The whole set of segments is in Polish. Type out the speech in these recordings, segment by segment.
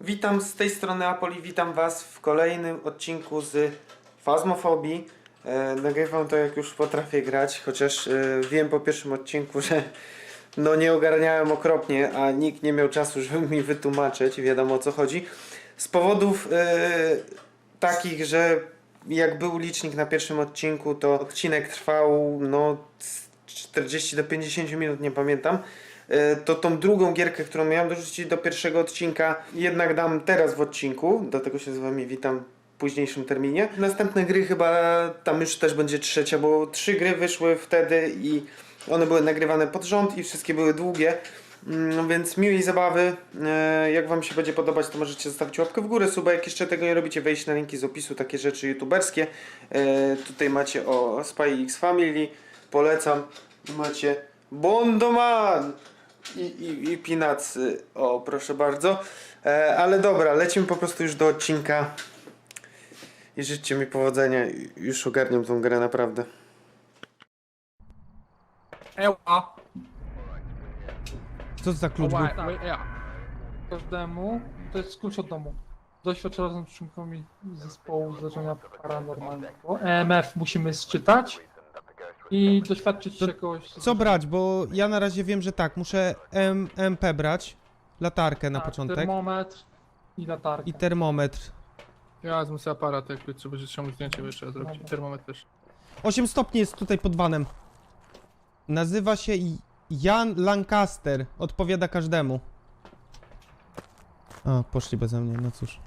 Witam z tej strony Apoli, witam Was w kolejnym odcinku z Fazmofobii. E, nagrywam to jak już potrafię grać, chociaż e, wiem po pierwszym odcinku, że no nie ogarniałem okropnie, a nikt nie miał czasu, żeby mi wytłumaczyć, wiadomo o co chodzi. Z powodów e, takich, że jak był licznik na pierwszym odcinku, to odcinek trwał no z 40 do 50 minut, nie pamiętam. E, To tą drugą gierkę, którą miałem dorzucić do pierwszego odcinka, jednak dam teraz w odcinku, dlatego się z Wami witam w późniejszym terminie. Następne gry chyba tam już też będzie trzecia, bo trzy gry wyszły wtedy i one były nagrywane pod rząd i wszystkie były długie. Mm, Więc miłej zabawy. E, Jak Wam się będzie podobać, to możecie zostawić łapkę w górę, suba. Jak jeszcze tego nie robicie, wejść na linki z opisu, takie rzeczy youtuberskie. E, Tutaj macie o Spy X Family, polecam. Macie Bondoman i, i, i Peanutsy. O, proszę bardzo. E, Ale dobra, lecimy po prostu już do odcinka. I życzcie mi powodzenia. Już ogarniam tą grę naprawdę. Eła! Co to za klucz był? Ła, ja. Każdemu, to jest klucz od domu. Doświadczonym członkami zespołu zdarzenia paranormalnego. EMF musimy sczytać i doświadczyć To czegoś. Co brać? Bo ja na razie wiem, że tak, muszę M MP brać, latarkę na Tak, początek Termometr i latarkę. i termometr. Ja wezmę sobie aparat, jak trzeba będzie trzeba mu zdjęcie jeszcze zrobić. Dobra. Termometr też. 8 stopni jest tutaj pod vanem. Nazywa się Jan Lancaster. Odpowiada każdemu. A, poszli beze mnie, no cóż.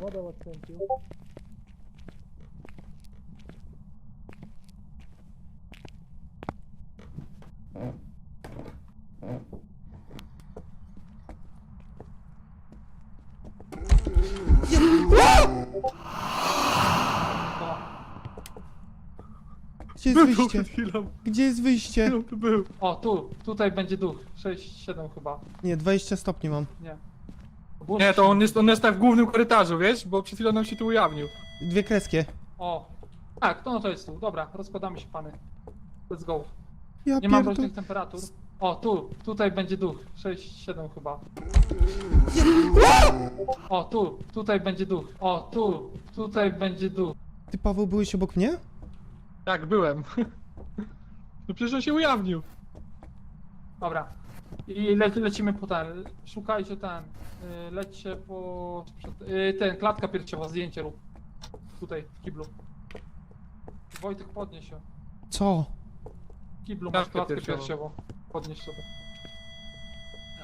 Woda odkręcił. Gdzie jest Był wyjście? przed chwilą, Gdzie jest wyjście? chwilą tu był. O, tu, tutaj będzie duch. 6, 7 chyba. Nie, 20 stopni mam. Nie. Nie, to on jest, on jest tak w głównym korytarzu, wiesz? Bo przed chwilą nam się tu ujawnił. Dwie kreskie. O. Tak, to no to jest tu. Dobra, rozkładamy się pany. Let's go. Ja Nie mam różnych temperatur. O, tu, tutaj będzie duch. 6, 7 chyba. O, tu, tutaj będzie duch. O, tu, tutaj będzie duch. Ty, Paweł, byłeś obok mnie? Tak, byłem. No przecież on się ujawnił. Dobra. I le lecimy po ten. Szukajcie ten. Y, lećcie po. przed- Y, ten, klatka piersiowa, zdjęcie rób. Tutaj, w kiblu. Wojtek, podnieś się. Co? W kiblu masz Klatkę klatkę piersiową. piersiową. Podnieś sobie.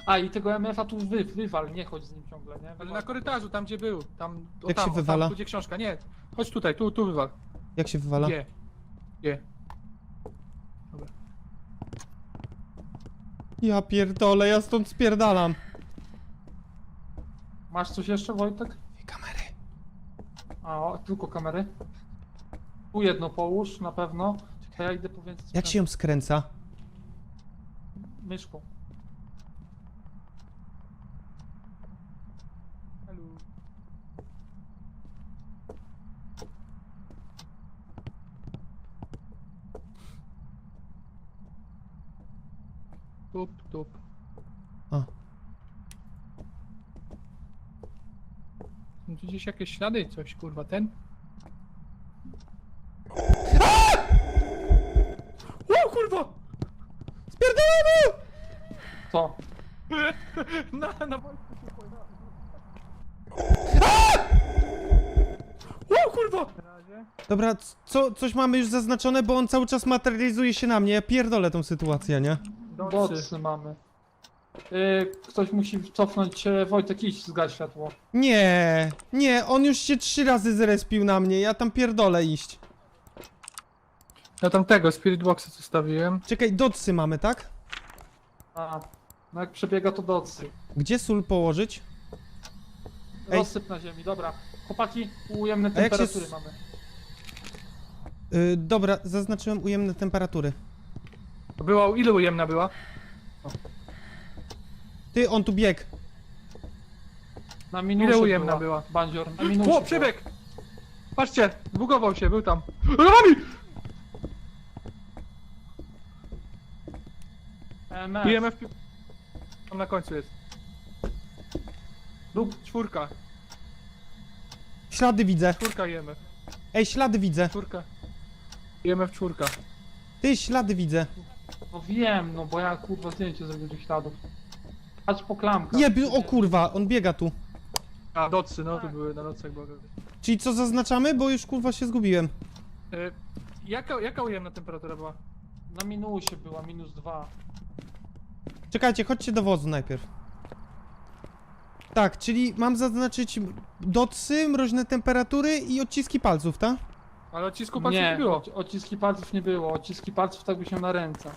A i tego MF-a tu wy, wywal, nie chodź z nim ciągle, nie? Ale Wywal. na korytarzu, tam gdzie był. Tam, o, Jak tam, się o, wywala? Tam, tu gdzie książka, nie. Chodź tutaj, tu, tu wywal. Jak się wywala? G. G. Ja pierdolę, ja stąd spierdalam. Masz coś jeszcze, Wojtek? Kamery. A, o, tylko kamery. Tu jedno połóż, na pewno. A ja idę po więcej Jak się ją skręca? Myszką. Hello. Tup, tup. A. Są tu gdzieś jakieś ślady, coś kurwa, ten? O kurwa! Spierdalamy! Co? Na, na Wojtku się pojawia. O kurwa! Dobra, c- co, coś mamy już zaznaczone, bo on cały czas materializuje się na mnie. Ja pierdolę tą sytuację, nie? Docy mamy. Yy, ktoś musi cofnąć się, Wojtek, idź, zgaś światło. Nie, nie, on już się trzy razy zrespił na mnie, ja tam pierdolę iść. Ja tam tego, Spirit Boxa zostawiłem. Czekaj, dotsy mamy, tak? A, no jak przebiega to docy. Gdzie sól położyć? Ej. Rozsyp na ziemi, dobra. Chłopaki, ujemne A jak się temperatury s- mamy. Y, dobra, zaznaczyłem ujemne temperatury. Była, ile ujemna była? Ty, on tu biegł. Na minusie Ile ujemna była. była? Bandzior, na minusie O, była. przebieg! Patrzcie, zbugował się, był tam. Rami! EMF. IMF... pi- Tam na końcu jest. Lub Czwórka, Ślady widzę. czwórka IMF, Ej, ślady widzę. czwórka. IMF czwórka. Ty, ślady widzę. No wiem, no bo ja kurwa zdjęcie zrobię tych śladów. Patrz po klamkach. Jeby, o kurwa, on biega tu. A, docy, no to były na nocach były. Czyli co zaznaczamy? Bo już kurwa się zgubiłem. Y, jaka, jaka ujemna temperatura była? Na minusie była, minus dwa. Czekajcie, chodźcie do wozu najpierw. Tak, czyli mam zaznaczyć docy, mroźne temperatury i odciski palców, tak? Ale odcisku palców nie, nie było. odci- odciski palców nie było. Odciski palców tak by się na ręce.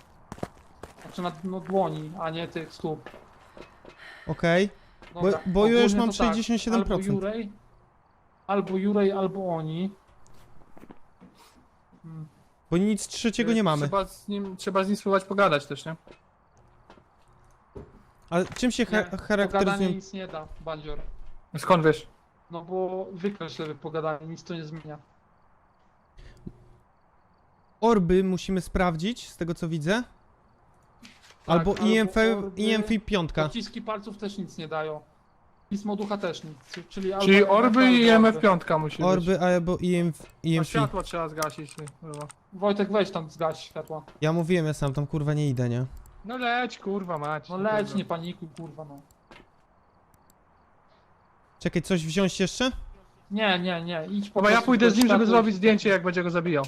Znaczy na no, dłoni, a nie tych stóp. Okej. Dobra, Bo- bo już ogólnie mam to tak, 67%. Albo Jurej, albo Jurej, albo oni. Hmm. Bo nic trzeciego Y, nie mamy. Trzeba z nim, trzeba z nim spróbować pogadać też, nie? Ale czym się Nie, cha- Pogadanie charakteryzują? nic nie da, Bandzior. Skąd wiesz? No bo wykreśl sobie pogadanie, nic to nie zmienia. Orby musimy sprawdzić, z tego co widzę. Tak, albo albo IMF, orby. IMF 5. Odciski palców też nic nie dają. Pismo ducha też nic, czyli albo Czyli orby i albo IMF orby. piątka musi być. Orby albo IMF, A IMF. światło trzeba zgasić. nie? Kurwa. Wojtek weź tam zgaś światła. Ja mówiłem, ja sam tam kurwa nie idę, nie? No leć, kurwa mać. No leć, nie panikuj kurwa no. Czekaj, coś wziąć jeszcze? Nie, nie, nie, idź po Bo ja prostu pójdę do z nim, żeby światła. zrobić zdjęcie, jak będzie go zabijał.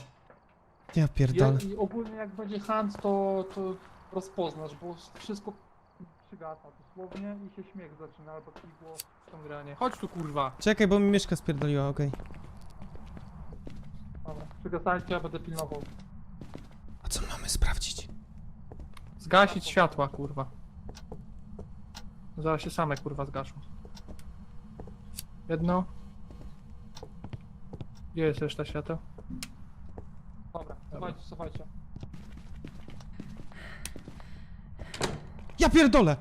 Ja Ja, pierdolę. I ogólnie jak będzie hunt, to, to rozpoznasz, bo wszystko przygata dosłownie i się śmiech zaczyna, albo piwo. w tą granie. Chodź tu, kurwa. Czekaj, bo mi myszka spierdoliła, okej. Dobra, przygasajcie, ja będę pilnował. A co mamy sprawdzić? Zgasić światła, kurwa. Zaraz się same, kurwa, zgaszą. Jedno. Gdzie jest reszta świateł? Dobra, cofajcie, cofajcie. Ja pierdolę!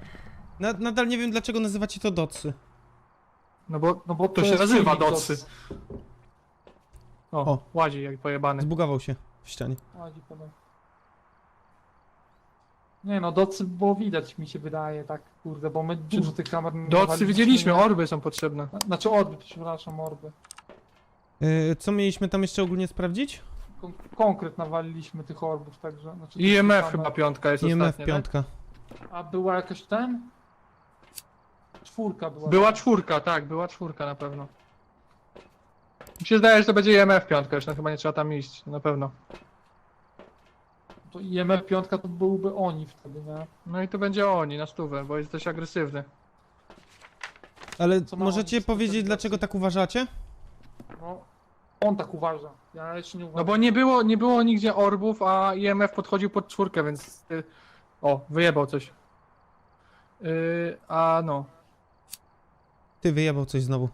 Na, nadal nie wiem dlaczego nazywacie to docy. No bo, No bo to, się jest nazywa docy. doc. O, O. łazi jak pojebany. Zbugował się w ścianie. Ładzi podaj. Nie no, docy było widać mi się wydaje, tak kurde, bo my dużo tych kamer Docy widzieliśmy, nie? orby są potrzebne. Znaczy orby, przepraszam, orby. Yy, co mieliśmy tam jeszcze ogólnie sprawdzić? Kon konkret nawaliliśmy tych orbów, także... Znaczy tych IMF kamer. chyba piątka jest IMF ostatnia, tak? piątka. A była jakaś ten? Czwórka była. Była czwórka, tak, była czwórka na pewno. Mi się zdaje, że to będzie IMF piątka, już no chyba nie trzeba tam iść, na pewno. To IMF piątka to byłby oni wtedy, nie? No i to będzie oni na stówę, bo jest dość agresywny. Ale Co ma możecie on powiedzieć dlaczego tak uważacie? No, on tak uważa. Ja jeszcze nie uważam. No bo nie było, nie było nigdzie orbów, a IMF podchodził pod czwórkę, więc... y, O, wyjebał coś. Yy, a no. Ty wyjebał coś znowu.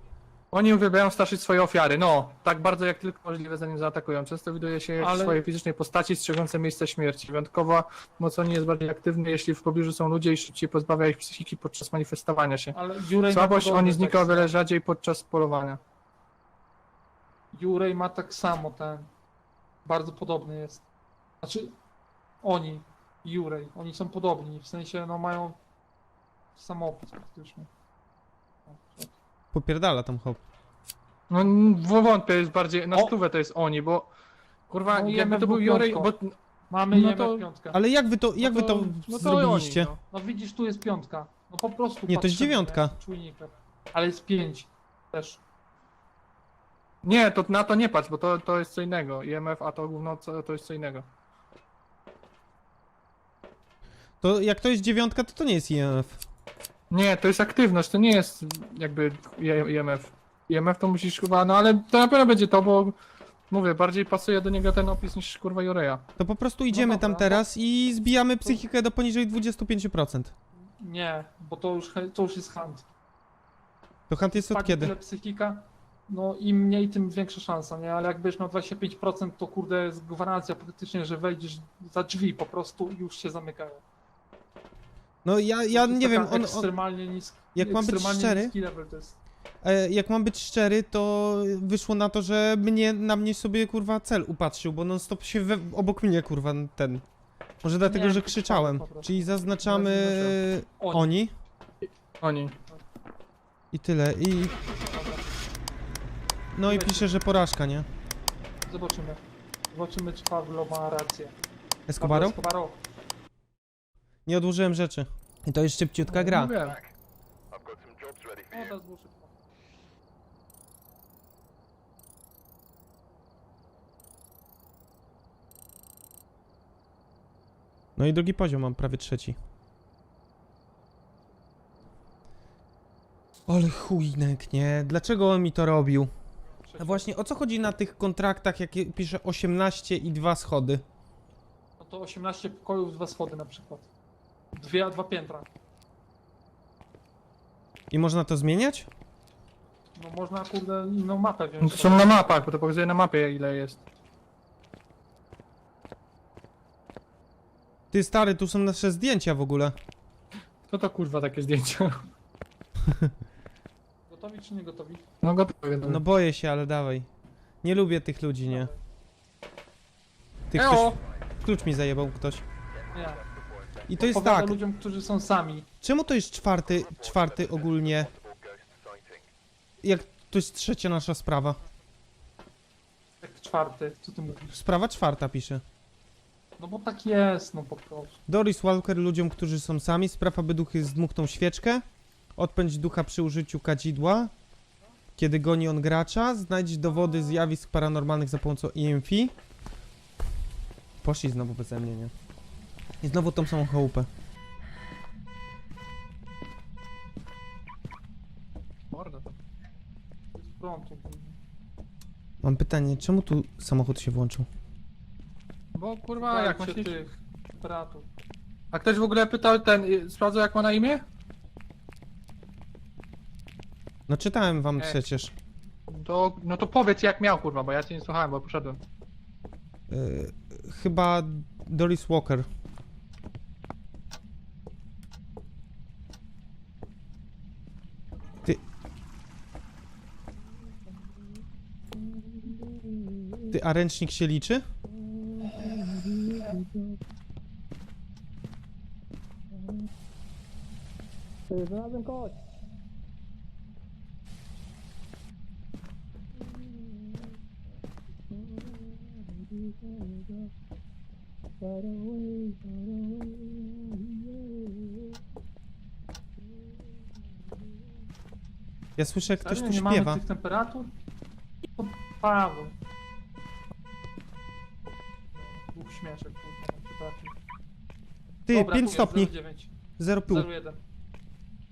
Oni uwielbiają straszyć swoje ofiary, no, tak bardzo jak tylko możliwe zanim zaatakują. Często widuje się Ale- w swojej fizycznej postaci strzegące miejsce śmierci. Wyjątkowo moc oni jest bardziej aktywny, jeśli w pobliżu są ludzie i szybciej pozbawia ich psychiki podczas manifestowania się. Ale Jurej Słabość ma podobny oni znika o tak wiele rzadziej podczas polowania. Jurej ma tak samo ten. Bardzo podobny jest. Znaczy, oni, Jurej, oni są podobni. W sensie, no mają samochód praktycznie. Popierdala tam hop. No w- wątpię, jest bardziej, na O! stówę to jest oni, bo kurwa, No, jakby to był piątką. bo Mamy No to- piątkę. Ale jak wy to, jak no wy to no zrobiliście? Oni, no. No widzisz, tu jest piątka. No po prostu. Nie, to jest patrzymy, dziewiątka. nie? Czujnika. Ale jest pięć też. Nie, to na to nie patrz, bo to, to jest co innego. IMF, a to gówno co- to jest co innego. To jak to jest dziewiątka, to to nie jest IMF. Nie, to jest aktywność, to nie jest jakby IMF. IMF to musisz chyba, no ale to na pewno będzie to, bo mówię, bardziej pasuje do niego ten opis niż kurwa Jureja. To po prostu idziemy dobra, tam no. teraz i zbijamy psychikę do poniżej 25%. Nie, bo to już, to już jest hunt. To hunt jest od Spadnie kiedy? tyle psychika. No im mniej, tym większa szansa, nie? Ale jak będziesz miał 25%, to kurde jest gwarancja praktycznie, że wejdziesz za drzwi po prostu i już się zamykają. No ja, ja To jest nie wiem, taka on, on, Ekstremalnie niski. jak mam być ekstremalnie szczery- niski level to jest. e, jak mam być szczery, to wyszło na to, że mnie, na mnie sobie kurwa cel upatrzył, bo non stop się we, obok mnie kurwa ten. Może dlatego, Nie, że krzyczałem. po prostu. Czyli zaznaczamy Oni. oni Oni. i tyle. I no i Lecimy. pisze, że porażka, nie? zobaczymy. Zobaczymy, czy Pablo ma rację. Pablo Escobaro? Escobaro. Nie odłożyłem rzeczy. I to jest szybciutka gra. Mówię. O, teraz było szybko. No i drugi poziom mam, prawie trzeci. Ale chujnek, nie? Dlaczego on mi to robił? A właśnie, o co chodzi na tych kontraktach, jakie pisze 18 i dwa schody? No to 18 pokojów, dwa schody na przykład. Dwie, dwa piętra. I można to zmieniać? No można kurde inną mapę No wziąć. to są na mapach, bo to pokazuje na mapie ile jest. Ty stary, tu są nasze zdjęcia w ogóle. Co to kurwa takie zdjęcia? Gotowi czy nie gotowi? No gotowe. No boję się, ale dawaj. Nie lubię tych ludzi, nie? Ty ktoś, Eo! klucz mi zajebał ktoś. Nie. I to jest Opowiada tak, ludziom, którzy są sami. czemu to jest czwarty, czwarty ogólnie? Jak to jest trzecia nasza sprawa? Jak czwarty, co ty mówisz? Sprawa czwarta pisze. No bo tak jest, no po prostu. Doris Walker ludziom, którzy są sami, spraw, aby duchy zdmuchnął świeczkę. Odpędź ducha przy użyciu kadzidła. Kiedy goni on gracza, znajdź dowody zjawisk paranormalnych za pomocą EMF. Poszli znowu beze mnie, nie? I znowu tą samą chałupę. Morda to. Z frontu. Mam pytanie, czemu tu samochód się włączył? Bo kurwa, jak Dajcie myślisz? tych temperatur. A ktoś w ogóle pytał ten, y, sprawdzał jak ma na imię? No czytałem wam E. przecież. To, no to powiedz jak miał kurwa, bo ja cię nie słuchałem, bo poszedłem. Yy, chyba Doris Walker. Ty... Ty, a ręcznik się liczy? Ja słyszę, jak ktoś tu nie mamy śpiewa. tych temperatur? Paweł. Śmieszek, potrafi. Ty, Dobra, 5 tu stopni. Jest 0,9. 0,5.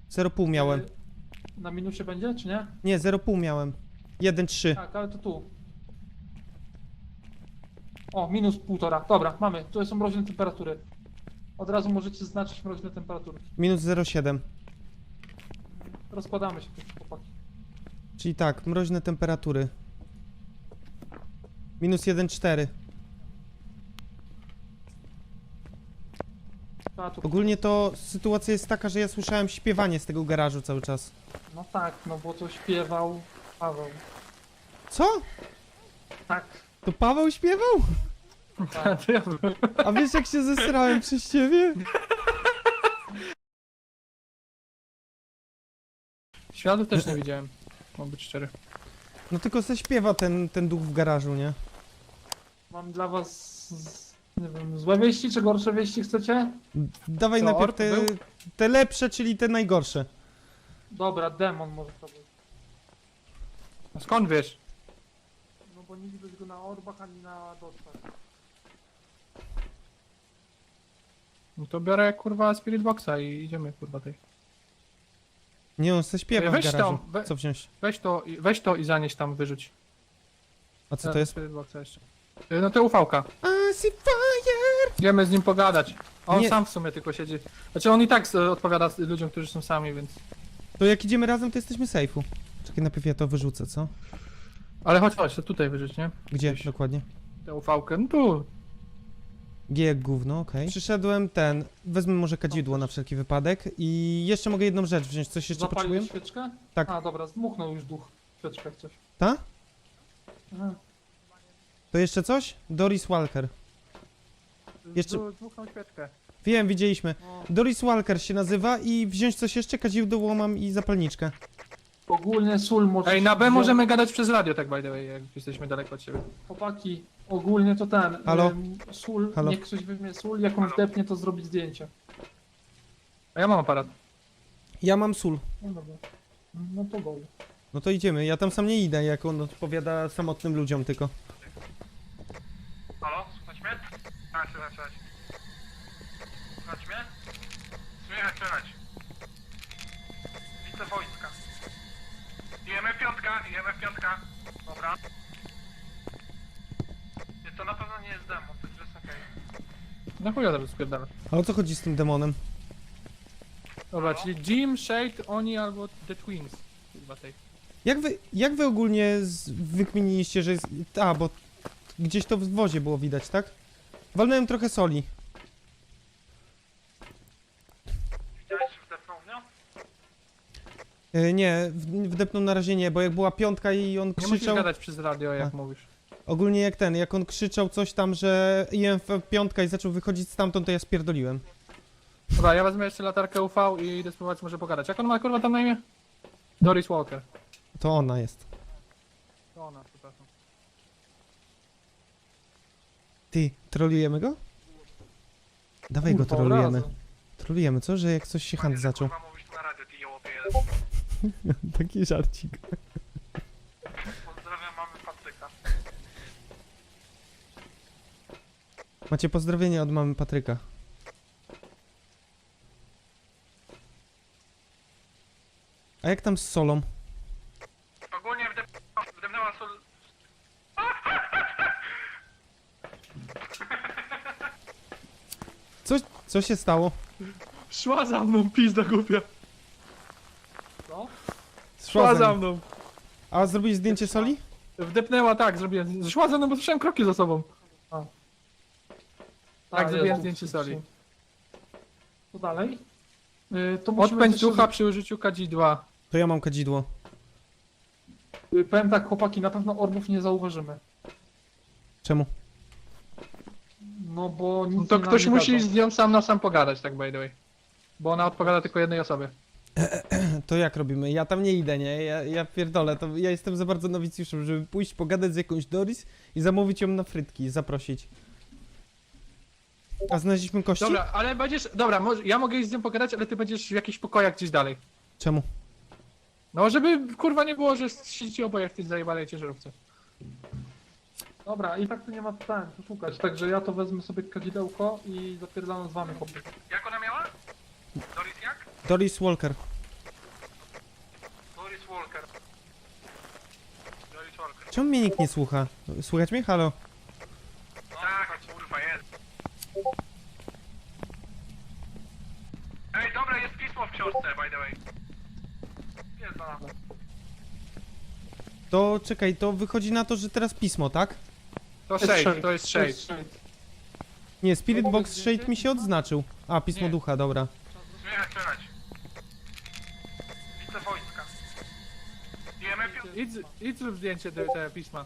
0,1. 0,5 miałem. Y, Na minusie będzie, czy nie? Nie, 0,5 miałem. 1,3. Tak, ale to tu. O, minus półtora. Dobra, mamy. Tu są mroźne temperatury. Od razu możecie zaznaczyć mroźne temperatury. Minus 0,7. Rozkładamy się, chłopaki. Czyli tak, mroźne temperatury. Minus 1,4. Temperatur. Ogólnie to sytuacja jest taka, że ja słyszałem śpiewanie z tego garażu cały czas. No tak, no bo to śpiewał Paweł. Co? Tak, To Paweł śpiewał? tak. A wiesz jak się zesrałem przez ciebie? Światów też nie widziałem. Mam być szczery. No tylko se śpiewa ten, ten duch w garażu, nie? Mam dla was, z- nie wiem, złe wieści czy gorsze wieści chcecie? Dawaj Co, najpierw te, był? te lepsze, czyli te najgorsze. Dobra, demon może to być. A skąd wiesz? No bo nie widać go na orbach ani na doczkach. No to biorę kurwa Spirit Boxa i idziemy kurwa tej. Nie, on se śpiewa w Weź garażu. tam, we- Co wziąć? Weź to, i- weź to i zanieś tam wyrzuć. A co to jest? Spirit Boxa jeszcze. Y, No to ufałka. I fire! Idziemy z nim pogadać. A on Nie. sam w sumie tylko siedzi. Znaczy on i tak e, odpowiada ludziom, którzy są sami, więc. To jak idziemy razem, to jesteśmy safe'u. Czekaj, najpierw ja to wyrzucę, co? Ale chodź, chodź, to tutaj wyżyć, nie? Gdzie Gdzieś. dokładnie? Tę ufałkę, no tu. G jak gówno, okej. Przyszedłem ten, wezmę może kadzidło na wszelki wypadek i jeszcze mogę jedną rzecz wziąć, coś jeszcze Zapaliłeś potrzebuję? świeczkę? Tak. A, dobra, zdmuchnął już duch. Świeczkę coś. Ta? Aha. To jeszcze coś? Doris Walker. Jeszcze- świeczkę. Wiem, widzieliśmy. No, Doris Walker się nazywa i wziąć coś jeszcze, kadzidło mam i zapalniczkę. ogólnie sól może... Ej, na B możemy gadać przez radio, tak by the way, jak jesteśmy daleko od siebie. Chłopaki, ogólnie to ten. Halo? ym, Sól, Halo? niech ktoś weźmie sól, jak on wdepnie, to zrobi zdjęcie. A ja mam aparat. Ja mam sól. No dobra. No to go. No to idziemy, ja tam sam nie idę, jak on odpowiada samotnym ludziom tylko. Halo, słychać, słychać. Słuchać mnie? Słychać, słychać. Widzę wojska. IMF piątka, IMF piątka. Dobra. Nie, to na pewno nie jest demo, także jest okej. Na chuja teraz spierdala. A o co chodzi z tym demonem? Dobra, czyli Jim, Shade, oni albo The Twins. Chyba tej. Jak wy, jak wy ogólnie z, wykminiliście, że jest... A, bo gdzieś to w wozie było widać, tak? Walnąłem trochę soli. Widziałeś, że wdepnął w nią? E, nie, w- wdepnął na razie nie, bo jak była piątka i on Nie musisz krzyczał... gadać przez radio, jak A. mówisz. Ogólnie jak ten, jak on krzyczał coś tam, że IMF piątka i zaczął wychodzić stamtąd, to ja spierdoliłem. Dobra, ja wezmę jeszcze latarkę UV i idę spróbować może pogadać. Jak on ma kurwa tam na imię? Doris Walker. To ona jest. To ona, przepraszam. Ty, trolujemy go? Dawaj go Kurwa, trolujemy. razem. Trolujemy, co? Że jak coś się hand zaczął. Kurwa, mówisz tu na radio, ty jełopie jeden. Taki żarcik. Pozdrawiam mamy Patryka. Macie pozdrowienie od mamy Patryka. A jak tam z solą? Ogólnie wdepnęła, wdepnęła sól... Co, się stało? Szła za mną, pizda głupia. Co? Szła za mną. mną. A zrobiłeś zdjęcie soli? Wdepnęła tak, zrobiłem. Szła za mną, bo słyszałem kroki za sobą. Tak, zrobiłem zdjęcie soli. Co dalej? Y, to musimy Odpędź też- ducha przy użyciu kadzidła. To ja mam kadzidło. Y, Powiem tak, chłopaki, na pewno orbów nie zauważymy. Czemu? No bo nic No to nie ktoś nam musi nie z nią sam na sam pogadać, tak by the way. Bo ona odpowiada tylko jednej osobie. To jak robimy? Ja tam nie idę, nie? Ja, ja pierdolę, to ja jestem za bardzo nowicjuszem, żeby pójść pogadać z jakąś Doris i zamówić ją na frytki, zaprosić. A znaleźliśmy kości? Dobra, ale będziesz. Dobra, ja mogę iść z nią pogadać, ale ty będziesz w jakichś pokojach gdzieś dalej. Czemu? No, żeby kurwa nie było, że siedzicie oboje w tej zajebanej ciężarówce. Dobra, i tak tu nie ma ten, tu szukać, także ja to wezmę sobie kadzidełko i zapierdalam z wami, chłopaki. Jak ona miała? Doris jak? Doris Walker. Doris Walker. Doris Walker. Czemu mnie nikt nie słucha? Słuchać mnie? Halo? Tak, kurwa, jest. Ej, dobra, jest pismo w książce, by the way. Jest. To czekaj, to wychodzi na to, że teraz pismo, tak? To shade, to jest shade. Nie, Spirit Box? Shade mi się odznaczył. A, pismo Nie. ducha, dobra. Słychać, słychać. Widzę wojska. Idź, idź zrób zdjęcie te, te pisma.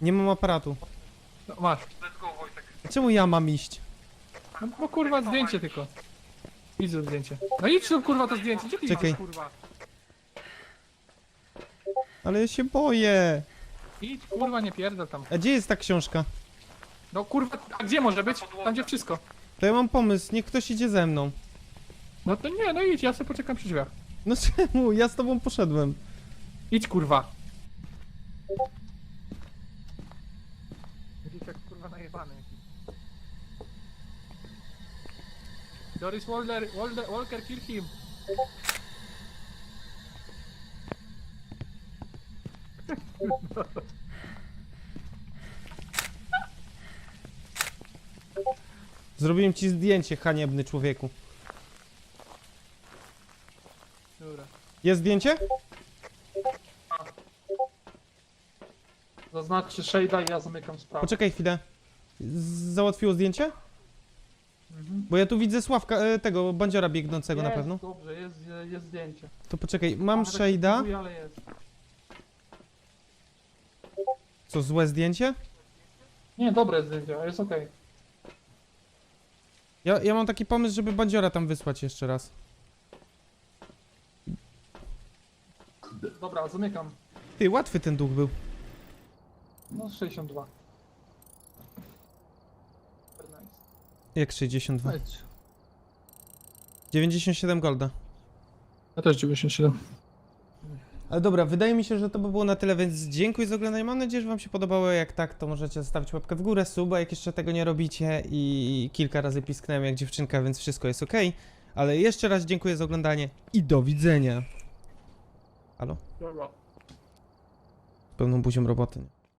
Nie mam aparatu. No, masz. Let's go, Wojtek. Czemu ja mam iść? No bo kurwa zdjęcie tylko. Idź zrób zdjęcie. No idź zrób kurwa to zdjęcie, gdzie ty Czekaj. kurwa? Ale ja się boję. Idź kurwa nie pierdol tam. A gdzie jest ta książka? No kurwa, a gdzie może być? Tam gdzie wszystko. To ja mam pomysł, niech ktoś idzie ze mną. No to nie, no idź, ja sobie poczekam przy drzwiach. No czemu? Ja z tobą poszedłem. Idź kurwa. Jakiś tak kurwa najebany jakiś. Doris Walker, Walker, Walker kill him. Zrobiłem ci zdjęcie, haniebny człowieku. Dobra. Jest zdjęcie? Zaznaczcie shade'a i ja zamykam sprawę. Poczekaj chwilę. Z- Załatwiło zdjęcie? Mhm. Bo ja tu widzę Sławka, e, tego bandziora biegnącego na jest, pewno. Dobrze, jest, jest zdjęcie. To poczekaj, mam Ale tak shade'a. próbuję, ale jest. Co, złe zdjęcie? Nie, dobre zdjęcie, jest okej. Ja, ja mam taki pomysł, żeby bandziora tam wysłać jeszcze raz. Dobra, zamykam. Ty, łatwy ten duch był. No 62. Super nice. Jak 62? Wejdź. 97 golda. Ja też 97. Ale dobra, wydaje mi się, że to by było na tyle, więc dziękuję za oglądanie. Mam nadzieję, że wam się podobało. Jak tak, to możecie zostawić łapkę w górę, suba, jak jeszcze tego nie robicie. I kilka razy pisknąłem jak dziewczynka, więc wszystko jest ok. Ale jeszcze raz dziękuję za oglądanie i do widzenia. Halo? Dobra. Z pełną buzią roboty. nie?